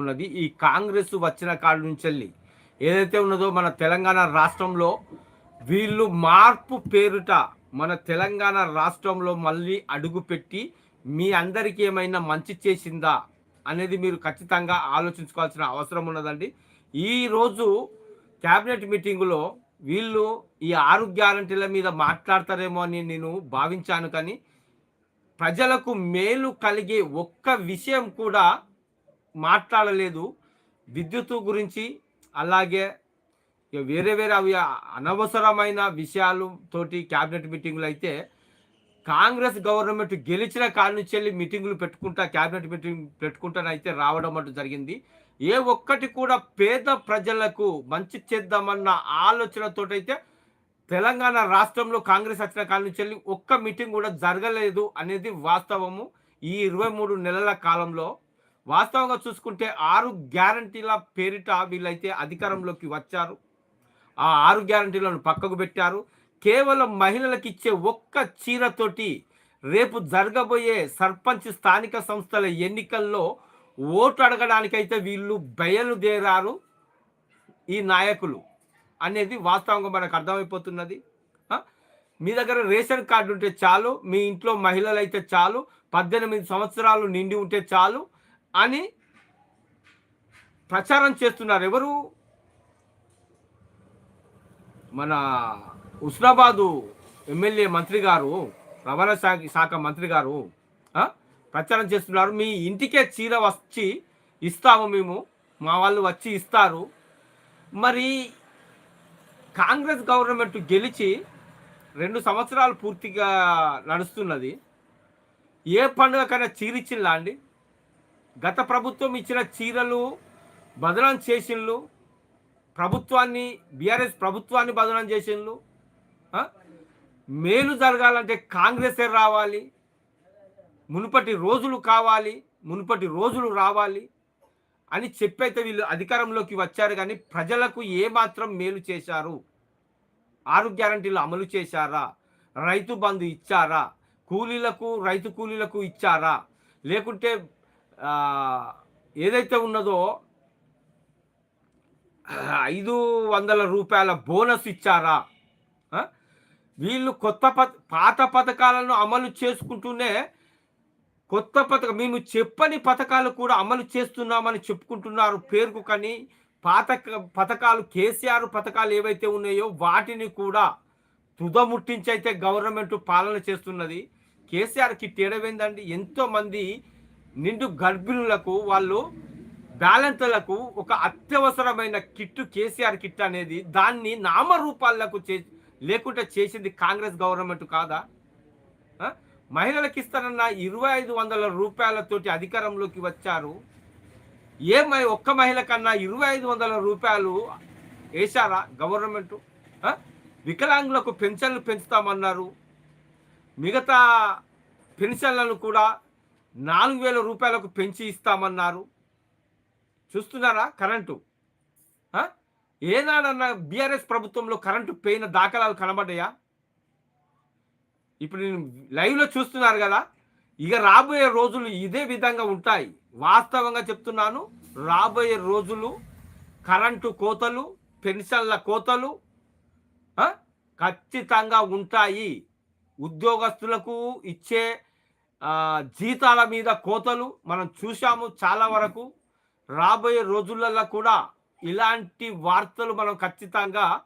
ఉన్నది. ఈ కాంగ్రెస్ వచ్చిన కాడి నుంచి వెళ్ళి ఏదైతే ఉన్నదో మన తెలంగాణ రాష్ట్రంలో వీళ్ళు మార్పు పేరుట మన తెలంగాణ రాష్ట్రంలో మళ్ళీ అడుగుపెట్టి మీ అందరికీ ఏమైనా మంచి చేసిందా అనేది మీరు ఖచ్చితంగా ఆలోచించుకోవాల్సిన అవసరం ఉన్నదండి. ఈరోజు క్యాబినెట్ మీటింగులో వీళ్ళు ఈ ఆరు గ్యారంటీల మీద మాట్లాడతారేమో అని నేను భావించాను కానీ ప్రజలకు మేలు కలిగే ఒక్క విషయం కూడా మాట్లాడలేదు. విద్యుత్ గురించి అలాగే వేరే వేరే అవి అనవసరమైన విషయాలతోటి క్యాబినెట్ మీటింగులు అయితే కాంగ్రెస్ గవర్నమెంట్ గెలిచిన కాడి నుంచి వెళ్ళి మీటింగులు పెట్టుకుంటా క్యాబినెట్ మీటింగ్ పెట్టుకుంటానైతే రావడం అంటూ జరిగింది. ఏ ఒక్కటి కూడా పేద ప్రజలకు మంచి చేద్దామన్న ఆలోచనతోటైతే తెలంగాణ రాష్ట్రంలో కాంగ్రెస్ వచ్చిన కాలం నుంచి వెళ్ళి ఒక్క మీటింగ్ కూడా జరగలేదు అనేది వాస్తవము. ఈ ఇరవై మూడు నెలల కాలంలో వాస్తవంగా చూసుకుంటే ఆరు గ్యారంటీల పేరిట వీళ్ళైతే అధికారంలోకి వచ్చారు. ఆ ఆరు గ్యారంటీలను పక్కకు పెట్టారు. కేవలం మహిళలకు ఇచ్చే ఒక్క చీరతోటి రేపు జరగబోయే సర్పంచ్ స్థానిక సంస్థల ఎన్నికల్లో ఓటు అడగడానికైతే వీళ్ళు బయలుదేరారు ఈ నాయకులు అనేది వాస్తవంగా మనకు అర్థమైపోతున్నది. మీ దగ్గర రేషన్ కార్డు ఉంటే చాలు మీ ఇంట్లో మహిళలు అయితే చాలు పద్దెనిమిది సంవత్సరాలు నిండి ఉంటే చాలు అని ప్రచారం చేస్తున్నారు ఎవరు? మన హుస్నాబాదు ఎమ్మెల్యే మంత్రి గారు రవాణా శాఖ శాఖ మంత్రి గారు ప్రచారం చేస్తున్నారు. మీ ఇంటికే చీర వచ్చి ఇస్తాము మేము. మా వాళ్ళు వచ్చి ఇస్తారు. మరి కాంగ్రెస్ గవర్నమెంట్ గెలిచి రెండు సంవత్సరాలు పూర్తిగా నడుస్తున్నది. ఏ పండుగకైనా చీర ఇచ్చిందా అండి? గత ప్రభుత్వం ఇచ్చిన చీరలు బదనం చేసిండ్లు. ప్రభుత్వాన్ని బీఆర్ఎస్ ప్రభుత్వాన్ని బదనం చేసిండ్లు. మేలు జరగాలంటే కాంగ్రెసే రావాలి. మునుపటి రోజులు కావాలి మునుపటి రోజులు రావాలి అని చెప్పైతే వీళ్ళు అధికారంలోకి వచ్చారు కానీ ప్రజలకు ఏమాత్రం మేలు చేశారు? ఆరు గ్యారంటీలు అమలు చేశారా? రైతు బంధు ఇచ్చారా? కూలీలకు రైతు కూలీలకు ఇచ్చారా? లేకుంటే ఏదైతే ఉన్నదో ఐదు వందల రూపాయల బోనస్ ఇచ్చారా? వీళ్ళు కొత్త పథ పాత పథకాలను అమలు చేసుకుంటూనే కొత్త పథకం మేము చెప్పని పథకాలు కూడా అమలు చేస్తున్నామని చెప్పుకుంటున్నారు పేరుకు కానీ పాత పథకాలు కేసీఆర్ పథకాలు ఏవైతే ఉన్నాయో వాటిని కూడా తుదముట్టించి అయితే గవర్నమెంట్ పాలన చేస్తున్నది. కేసీఆర్కి కిట్ ఎంతోమంది నిండు గర్భిణులకు వాళ్ళు బ్యాలెన్స్లకు ఒక అత్యవసరమైన కిట్టు కేసీఆర్ కిట్ అనేది దాన్ని నామరూపాలకు చే లేకుంటే చేసింది కాంగ్రెస్ గవర్నమెంట్ కాదా? మహిళలకు ఇస్తారన్న ఇరవై ఐదు వందల రూపాయలతోటి అధికారంలోకి వచ్చారు. ఏ ఒక్క మహిళ కన్నా ఇరవై ఐదు వందల రూపాయలు వేశారా గవర్నమెంట్? వికలాంగులకు పెన్షన్లు పెంచుతామన్నారు. మిగతా పెన్షన్లను కూడా నాలుగు వేల రూపాయలకు పెంచి ఇస్తామన్నారు. చూస్తున్నారా? కరెంటు. ఏనాడన్నా బీఆర్ఎస్ ప్రభుత్వంలో కరెంటు పోయిన దాఖలాలు కనబడ్డాయా? ఇప్పుడు నేను లైవ్లో చూస్తున్నారు కదా ఇక రాబోయే రోజులు ఇదే విధంగా ఉంటాయి. వాస్తవంగా చెప్తున్నాను రాబోయే రోజులు కరెంటు కోతలు పెన్షన్ల కోతలు ఖచ్చితంగా ఉంటాయి. ఉద్యోగస్తులకు ఇచ్చే జీతాల మీద కోతలు మనం చూసాము చాలా వరకు. రాబోయే రోజులలో కూడా ఇలాంటి వార్తలు మనం ఖచ్చితంగా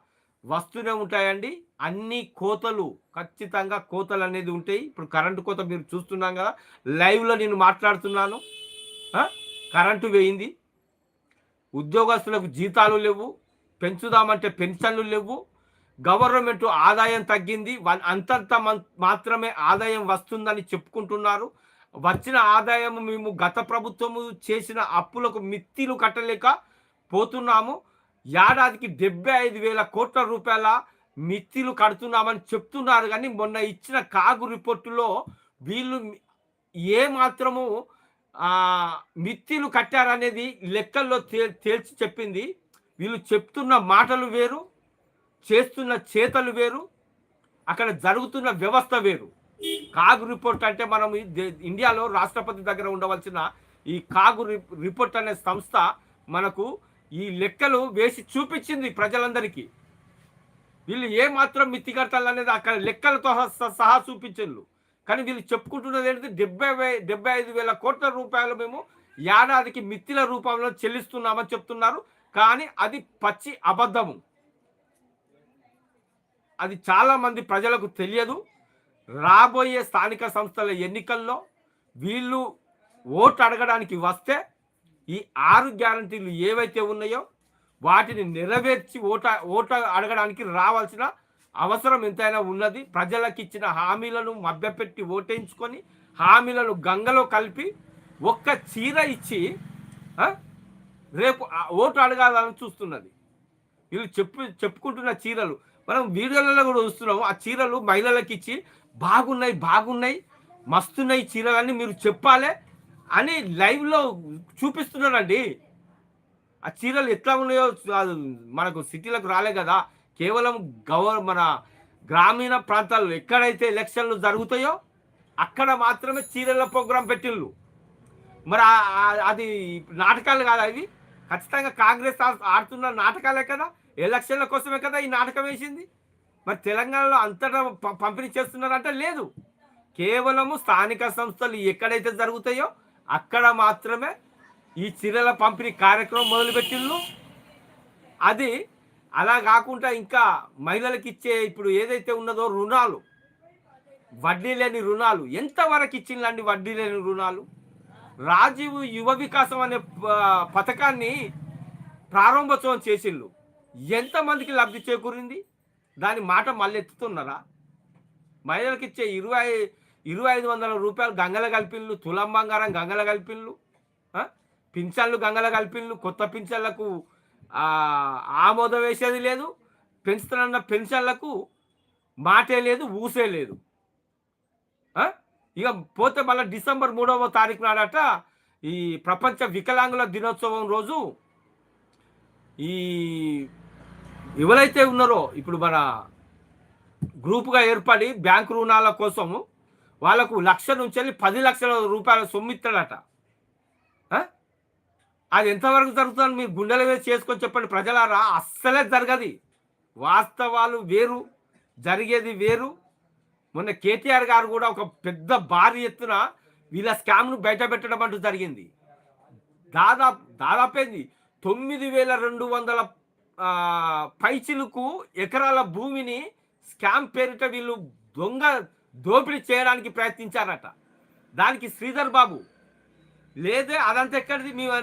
వస్తూనే ఉంటాయండి. అన్ని కోతలు ఖచ్చితంగా కోతలు అనేది ఉంటాయి. ఇప్పుడు కరెంటు కోత మీరు చూస్తున్నాం కదా లైవ్లో నేను మాట్లాడుతున్నాను. కరెంటు వేయింది. ఉద్యోగస్తులకు జీతాలు లేవు. పెంచుదామంటే పెన్షన్లు లేవు. గవర్నమెంట్ ఆదాయం తగ్గింది. అంతంత మాత్రమే ఆదాయం వస్తుందని చెప్పుకుంటున్నారు. వచ్చిన ఆదాయం మేము గత ప్రభుత్వము చేసిన అప్పులకు మిత్తిలు కట్టలేక పోతున్నాము. ఏడాదికి డెబ్బై ఐదు వేల కోట్ల రూపాయల మిత్తిలు కడుతున్నామని చెప్తున్నారు. కానీ మొన్న ఇచ్చిన కాగు రిపోర్టులో వీళ్ళు ఏ మాత్రము మిత్తిలు కట్టారనేది లెక్కల్లో తేల్చి చెప్పింది. వీళ్ళు చెప్తున్న మాటలు వేరు. చేస్తున్న చేతలు వేరు అక్కడ జరుగుతున్న వ్యవస్థ వేరు. కాగు రిపోర్ట్ అంటే మనం దే- ఇండియాలో రాష్ట్రపతి దగ్గర ఉండవలసిన ఈ కాగు రిపోర్ట్ అనే సంస్థ మనకు ఈ లెక్కలు వేసి చూపించింది ప్రజలందరికీ. వీళ్ళు ఏమాత్రం మాత్రం అనేది అక్కడ లెక్కలతో సహా- సహా చూపించారు కానీ వీళ్ళు చెప్పుకుంటున్నది ఏంటంటే డెబ్బై వే డెబ్బై ఐదు వేల కోట్ల రూపాయలు మేము ఏడాదికి మిత్తిల రూపంలో చెల్లిస్తున్నామని చెప్తున్నారు. కానీ అది పచ్చి అబద్ధము. అది చాలా మంది ప్రజలకు తెలియదు. రాబోయే స్థానిక సంస్థల ఎన్నికల్లో వీళ్ళు ఓటు అడగడానికి వస్తే ఈ ఆరు గ్యారంటీలు ఏవైతే ఉన్నాయో వాటిని నెరవేర్చి ఓట ఓట అడగడానికి రావాల్సిన అవసరం ఎంతైనా ఉన్నది. ప్రజలకు ఇచ్చిన హామీలను మభ్యపెట్టి ఓటేయించుకొని హామీలను గంగలో కలిపి ఒక్క చీర ఇచ్చి రేపు ఓటు అడగాలని చూస్తున్నది. వీళ్ళు చెప్పు చెప్పుకుంటున్న చీరలు. మనం వీడియోలలో కూడా చూస్తున్నాము ఆ చీరలు మహిళలకు ఇచ్చి బాగున్నాయి బాగున్నాయి మస్తున్నాయి చీరలన్నీ మీరు చెప్పాలి అని లైవ్లో చూపిస్తున్నారండి ఆ చీరలు ఎట్లా ఉన్నాయో మనకు సిటీలకు రాలే కదా. కేవలం గవర్ మన గ్రామీణ ప్రాంతాల్లో ఎక్కడైతే ఎలక్షన్లు జరుగుతాయో అక్కడ మాత్రమే చీరల ప్రోగ్రాం పెట్టిళ్ళు. మరి అది నాటకాలు కాదా ఇవి? ఖచ్చితంగా కాంగ్రెస్ ఆడుతున్న నాటకాలే కదా. ఎలక్షన్ల కోసమే కదా ఈ నాటకం వేసింది? మరి తెలంగాణలో అంతటా పంపిణీ చేస్తున్నారంటే లేదు. కేవలము స్థానిక సంస్థలు ఎక్కడైతే జరుగుతాయో అక్కడ మాత్రమే ఈ చీరల పంపిణీ కార్యక్రమం మొదలుపెట్టిళ్ళు. అది అలా కాకుండా ఇంకా మహిళలకు ఇచ్చే ఇప్పుడు ఏదైతే ఉన్నదో రుణాలు వడ్డీ లేని రుణాలు ఎంతవరకు ఇచ్చిందండి వడ్డీ లేని రుణాలు? రాజీవ్ యువ వికాసం అనే ప- పథకాన్ని ప్రారంభోత్సవం చేసిళ్ళు. ఎంతమందికి లబ్ధి చేకూరింది? దాని మాట మళ్ళీ ఎత్తుతున్నారా మహిళలకు ఇచ్చే ఇరవై ఇరవై ఐదు వందల రూపాయలు గంగల కల్పిన్లు తులం బంగారం గంగల కల్పిన్లు పింఛన్లు గంగల కల్పిన్లు కొత్త పింఛన్లకు ఆమోదం వేసేది లేదు పెంచుతున్న పెన్షన్లకు మాటే లేదు ఊసే లేదు. ఇక పోతే మళ్ళీ డిసెంబర్ మూడవ తారీఖు నాడట ఈ ప్రపంచ వికలాంగుల దినోత్సవం రోజు ఈ ఎవరైతే ఉన్నారో ఇప్పుడు మన గ్రూపుగా ఏర్పడి బ్యాంకు రుణాల కోసము వాళ్ళకు లక్ష నుంచి వెళ్ళి పది లక్షల రూపాయల సొమ్ము ఇస్తాడట. అది ఎంతవరకు జరుగుతుందని మీరు గుండెల మీద చేసుకొని చెప్పండి ప్రజలారా. అస్సలే జరగది. వాస్తవాలు వేరు జరిగేది వేరు. మొన్న కేటీఆర్ గారు కూడా ఒక పెద్ద భారీ ఎత్తున వీళ్ళ స్కామ్ను బయట పెట్టడం అంటూ జరిగింది. దాదాపు దాదాపేంది? తొమ్మిది వేల రెండు వందల పైచిలకు ఎకరాల భూమిని స్కామ్ పేరిట వీళ్ళు దొంగ దోపిడీ చేయడానికి ప్రయత్నించారట. దానికి శ్రీధర్ బాబు లేదే అదంతా ఎక్కడిది? మేము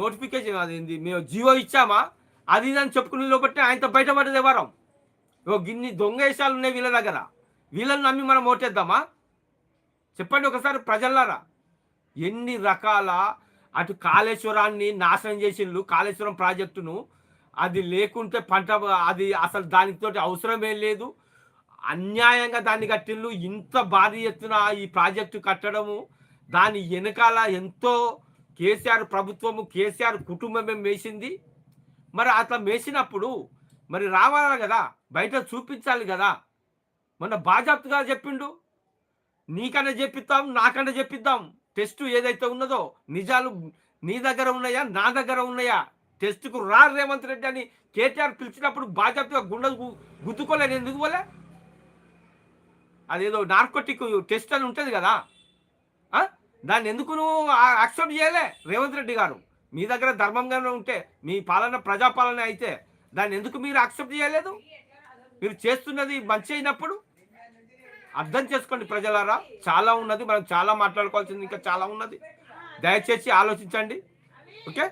నోటిఫికేషన్ అది మేము జియో ఇచ్చామా? అది ఇది అని చెప్పుకునే లోపట్టి ఆయనతో బయటపడేది ఎవరం? ఓ గిన్ని దొంగ వేషాలు ఉన్నాయి వీళ్ళ దగ్గర. వీళ్ళని నమ్మి మనం ఓటేద్దామా? చెప్పండి ఒకసారి ప్రజల్లారా ఎన్ని రకాల అటు కాళేశ్వరాన్ని నాశనం చేసిండ్రు కాళేశ్వరం ప్రాజెక్టును. అది లేకుంటే పంట అది అసలు దానితోటి అవసరమే లేదు. అన్యాయంగా దాన్ని కట్టిండ్రు. ఇంత భారీ ఎత్తున ఈ ప్రాజెక్టు కట్టడము దాని వెనకాల ఎంతో కేసీఆర్ ప్రభుత్వము కేసీఆర్ కుటుంబమే మేసింది. మరి అట్లా మేసినప్పుడు మరి రావాలి కదా బయట చూపించాలి కదా. మొన్న బాజాప్తుగా చెప్పిండు నీకన్నా చెప్పిద్దాం నాకన్నా చెప్పిద్దాం. టెస్ట్ ఏదైతే ఉన్నదో నిజాలు నీ దగ్గర ఉన్నాయా నా దగ్గర ఉన్నాయా? టెస్ట్కు రా రేవంత్ రెడ్డి అని కేటీఆర్ పిలిచినప్పుడు బాధ్యతగా గుండె గు- గుద్దుకోలేను ఎందుకు పోలే? అదేదో నార్కోటిక్ టెస్ట్ అని ఉంటుంది కదా. దాన్ని ఎందుకు నువ్వు యాక్సెప్ట్ చేయలే రేవంత్ రెడ్డి గారు? మీ దగ్గర ధర్మంగానే ఉంటే మీ పాలన ప్రజాపాలన అయితే దాన్ని ఎందుకు మీరు యాక్సెప్ట్ చేయలేదు? మీరు చేస్తున్నది మంచి అయినప్పుడు అర్థం చేసుకోండి ప్రజలారా. చాలా ఉన్నది మనం చాలా మాట్లాడుకోవాల్సింది ఇంకా చాలా ఉన్నది. దయచేసి ఆలోచించండి. ఓకే?